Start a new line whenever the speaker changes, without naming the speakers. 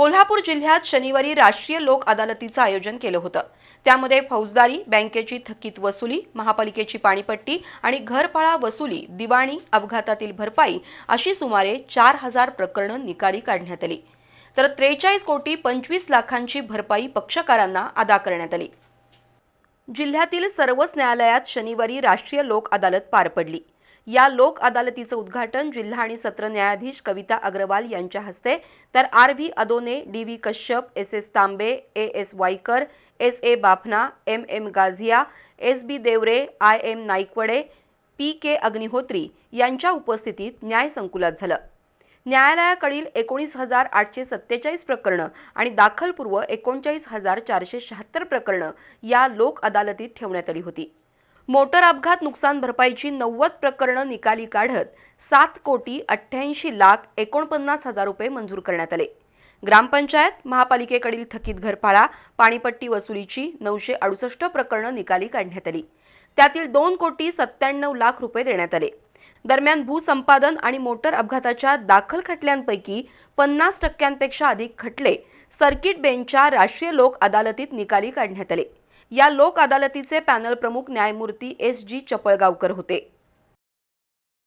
कोल्हापूर जिल्ह्यात शनिवारी राष्ट्रीय लोक अदालतीचं आयोजन केलं होतं. त्यामध्ये फौजदारी बँकेची थकीत वसुली महापालिकेची पाणीपट्टी आणि घरफाळा वसुली दिवाणी अपघातातील भरपाई अशी सुमारे चार हजार प्रकरणं निकाली काढण्यात आली. तर त्रेचाळीस कोटी पंचवीस लाखांची भरपाई पक्षकारांना अदा करण्यात आली. जिल्ह्यातील सर्वच न्यायालयात शनिवारी राष्ट्रीय लोक अदालत पार पडली. या लोक अदालतीचं उद्घाटन जिल्हा आणि सत्र न्यायाधीश कविता अग्रवाल यांच्या हस्ते तर R V Adone D V Kashyap S S Tambe A S Waikar S A Bafna M M Ghazia S B Deore I M Naikwade P K Agnihotri यांच्या उपस्थितीत न्याय संकुलात झालं. न्यायालयाकडील एकोणीस हजार आठशे सत्तेचाळीस प्रकरणं आणि दाखलपूर्व एकोणचाळीस हजार चारशे शहात्तर प्रकरणं या लोक अदालतीत ठेवण्यात आली होती. मोटर अपघात नुकसान भरपाईची नव्वद प्रकरणं निकाली काढत सात कोटी अठ्ठ्याऐंशी लाख एकोणपन्नास हजार रुपये मंजूर करण्यात आले. ग्रामपंचायत महापालिकेकडील थकीत घरफाळा पाणीपट्टी वसुलीची नऊशे अडुसष्ट प्रकरणं निकाली काढण्यात आली. त्यातील दोन कोटी सत्त्याण्णव लाख रुपये देण्यात आले. दरम्यान भूसंपादन आणि मोटर अपघाताच्या दाखल खटल्यांपैकी पन्नास टक्क्यांपेक्षा अधिक खटले सर्किट बेंचच्या राष्ट्रीय लोक अदालतीत निकाली काढण्यात आले. या लोक अदालतीचे पॅनल प्रमुख न्यायमूर्ती एस जी चपळगावकर होते.